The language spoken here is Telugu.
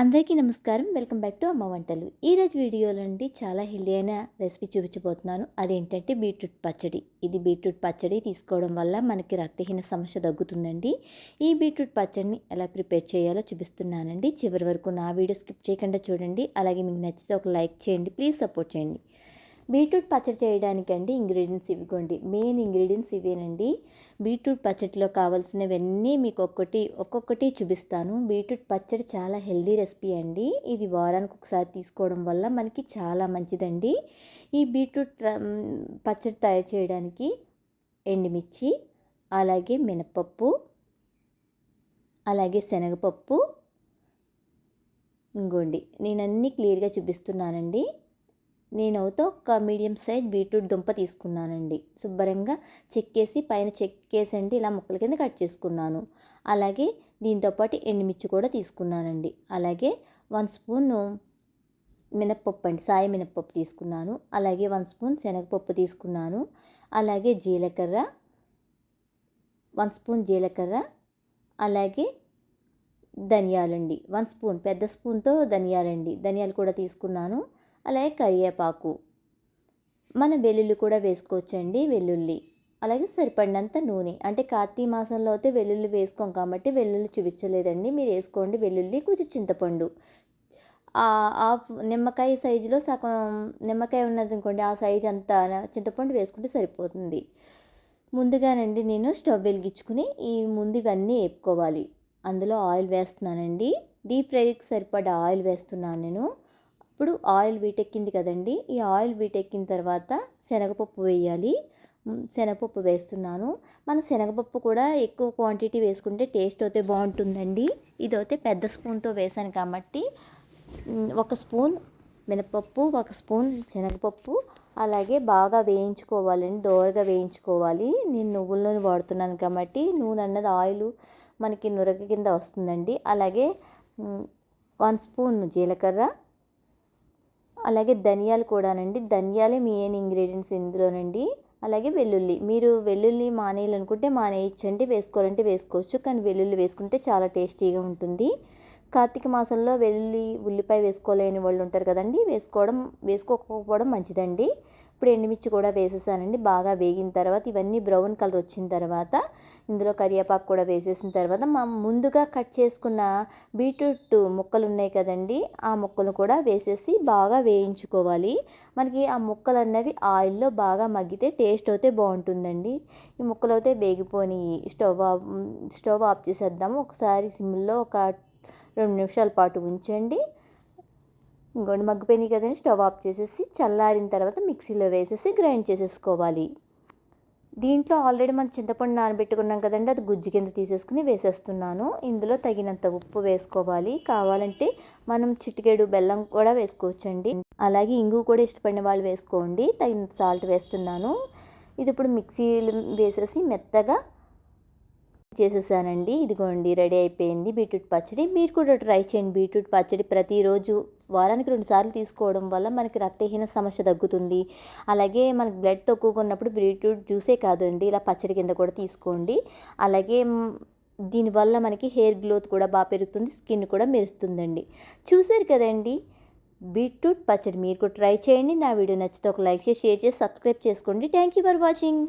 అందరికీ నమస్కారం. వెల్కమ్ బ్యాక్ టు అమ్మ వంటలు. ఈరోజు వీడియోలో నుండి చాలా హెల్దీ అయిన రెసిపీ చూపించబోతున్నాను. అదేంటంటే బీట్రూట్ పచ్చడి. ఇది బీట్రూట్ పచ్చడి తీసుకోవడం వల్ల మనకి రక్తహీన సమస్య తగ్గుతుందండి. ఈ బీట్రూట్ పచ్చడిని ఎలా ప్రిపేర్ చేయాలో చూపిస్తున్నానండి. చివరి వరకు నా వీడియో స్కిప్ చేయకుండా చూడండి. అలాగే మీకు నచ్చితే ఒక లైక్ చేయండి. ప్లీజ్ సపోర్ట్ చేయండి. బీట్రూట్ పచ్చడి చేయడానికండి ఇంగ్రీడియంట్స్ ఇవ్వండి మెయిన్ ఇంగ్రీడియంట్స్ ఇవేనండి. బీట్రూట్ పచ్చడిలో కావాల్సినవన్నీ మీకు ఒక్కటి ఒక్కొక్కటి చూపిస్తాను. బీట్రూట్ పచ్చడి చాలా హెల్దీ రెసిపీ అండి. ఇది వారానికి ఒకసారి తీసుకోవడం వల్ల మనకి చాలా మంచిదండి. ఈ బీట్రూట్ పచ్చడి తయారు చేయడానికి ఎండుమిర్చి అలాగే మినపప్పు అలాగే శనగపప్పు ఇంకోండి. నేను అన్నీ క్లియర్గా చూపిస్తున్నానండి. నేనైతే ఒక మీడియం సైజ్ బీట్రూట్ దుంప తీసుకున్నానండి. శుభ్రంగా చెక్కేసి పైన చెక్కేసండి ఇలా ముక్కల కింద కట్ చేసుకున్నాను. అలాగే దీంతోపాటు ఎండుమిర్చి కూడా తీసుకున్నానండి. అలాగే వన్ స్పూన్ మినప్పప్పు అండి. సాయి మినప్పప్పు తీసుకున్నాను. అలాగే వన్ స్పూన్ శనగపప్పు తీసుకున్నాను. అలాగే జీలకర్ర వన్ స్పూన్ జీలకర్ర. అలాగే ధనియాలండి. వన్ స్పూన్ పెద్ద స్పూన్తో ధనియాలండి. ధనియాలు కూడా తీసుకున్నాను. అలాగే కరివేపాకు. మన వెల్లుల్లి కూడా వేసుకోవచ్చండి వెల్లుల్లి. అలాగే సరిపడినంత నూనె. అంటే కార్తీక మాసంలో అయితే వెల్లుల్లి వేసుకోం కాబట్టి వెల్లుల్లి చూపించలేదండి. మీరు వేసుకోండి వెల్లుల్లి కొంచెం చింతపండు. హాఫ్ నిమ్మకాయ సైజులో సగం నిమ్మకాయ ఉన్నది అనుకోండి ఆ సైజ్ అంతా చింతపండు వేసుకుంటే సరిపోతుంది. ముందుగానండి నేను స్టవ్ వెలిగించుకుని ఈ ముందు ఇవన్నీ వేపుకోవాలి. అందులో ఆయిల్ వేస్తున్నానండి. డీప్ ఫ్రైకి సరిపడా ఆయిల్ వేస్తున్నాను నేను. ఇప్పుడు ఆయిల్ వీటెక్కింది కదండి. ఈ ఆయిల్ వీటెక్కిన తర్వాత శనగపప్పు వేయాలి. శనగపప్పు వేస్తున్నాను. మన శనగపప్పు కూడా ఎక్కువ క్వాంటిటీ వేసుకుంటే టేస్ట్ అయితే బాగుంటుందండి. ఇది అయితే పెద్ద స్పూన్తో వేసాను కాబట్టి ఒక స్పూన్ మినపప్పు ఒక స్పూన్ శనగపప్పు. అలాగే బాగా వేయించుకోవాలండి. దోరగా వేయించుకోవాలి. నేను నువ్వుల నూనె వాడుతున్నాను కాబట్టి నూనె అన్నది ఆయిల్ మనకి నురగ కింద వస్తుందండి. అలాగే వన్ స్పూన్ జీలకర్ర అలాగే ధనియాలు కూడానండి. ధనియాలే మెయిన్ ఇంగ్రీడియంట్స్ ఇందులోనండి. అలాగే వెల్లుల్లి. మీరు వెల్లుల్లి మానేయాలనుకుంటే మానేయచ్చండి వేసుకోవాలంటే వేసుకోవచ్చు కానీ వెల్లుల్లి వేసుకుంటే చాలా టేస్టీగా ఉంటుంది. కార్తీక మాసంలో వెల్లుల్లి ఉల్లిపాయ వేసుకోలేని వాళ్ళు ఉంటారు కదండి. వేసుకోవడం వేసుకోకపోవడం మంచిదండి. ఇప్పుడు ఎండుమిర్చి కూడా వేసేసానండి. బాగా వేగిన తర్వాత ఇవన్నీ బ్రౌన్ కలర్ వచ్చిన తర్వాత ఇందులో కరివేపాకు కూడా వేసేసిన తర్వాత మా ముందుగా కట్ చేసుకున్న బీట్రూట్ ముక్కలు ఉన్నాయి కదండి ఆ ముక్కలు కూడా వేసేసి బాగా వేయించుకోవాలి. మనకి ఆ ముక్కలు అన్నవి ఆయిల్లో బాగా మగ్గితే టేస్ట్ అయితే బాగుంటుందండి. ఈ ముక్కలు అయితే వేగిపోని స్టవ్ ఆఫ్ స్టవ్ ఆఫ్ చేసేద్దాము. ఒకసారి సిమ్లో ఒక రెండు నిమిషాల పాటు ఉంచండి. ఇంకోటి మగ్గిపోయినాయి కదండి స్టవ్ ఆఫ్ చేసేసి చల్లారిన తర్వాత మిక్సీలో వేసేసి గ్రైండ్ చేసేసుకోవాలి. దీంట్లో ఆల్రెడీ మనం చింతపండు నానబెట్టుకున్నాం కదండి అది గుజ్జు కింద తీసేసుకుని వేసేస్తున్నాను. ఇందులో తగినంత ఉప్పు వేసుకోవాలి. కావాలంటే మనం చిటికెడు బెల్లం కూడా వేసుకోవచ్చండి. అలాగే ఇంగు కూడా ఇష్టపడిన వాళ్ళు వేసుకోండి. తగినంత సాల్ట్ వేస్తున్నాను. ఇది ఇప్పుడు మిక్సీ వేసేసి మెత్తగా చేసేసానండి. ఇదిగోండి రెడీ అయిపోయింది బీట్రూట్ పచ్చడి. మీరు కూడా ట్రై చేయండి బీట్రూట్ పచ్చడి. ప్రతిరోజు వారానికి రెండు సార్లు తీసుకోవడం వల్ల మనకి రక్తహీన సమస్య తగ్గుతుంది. అలాగే మనకి బ్లడ్ తక్కువగా ఉన్నప్పుడు బీట్రూట్ జ్యూసే కాదండి. ఇలా పచ్చడి కింద కూడా తీసుకోండి. అలాగే దీనివల్ల మనకి హెయిర్ గ్లోత్ కూడా బాగా పెరుగుతుంది. స్కిన్ కూడా మెరుస్తుందండి. చూసారు కదండి బీట్రూట్ పచ్చడి. మీరు కూడా ట్రై చేయండి. నా వీడియో నచ్చితే ఒక లైక్ చేసి షేర్ చేసి సబ్స్క్రైబ్ చేసుకోండి. Thank you for watching.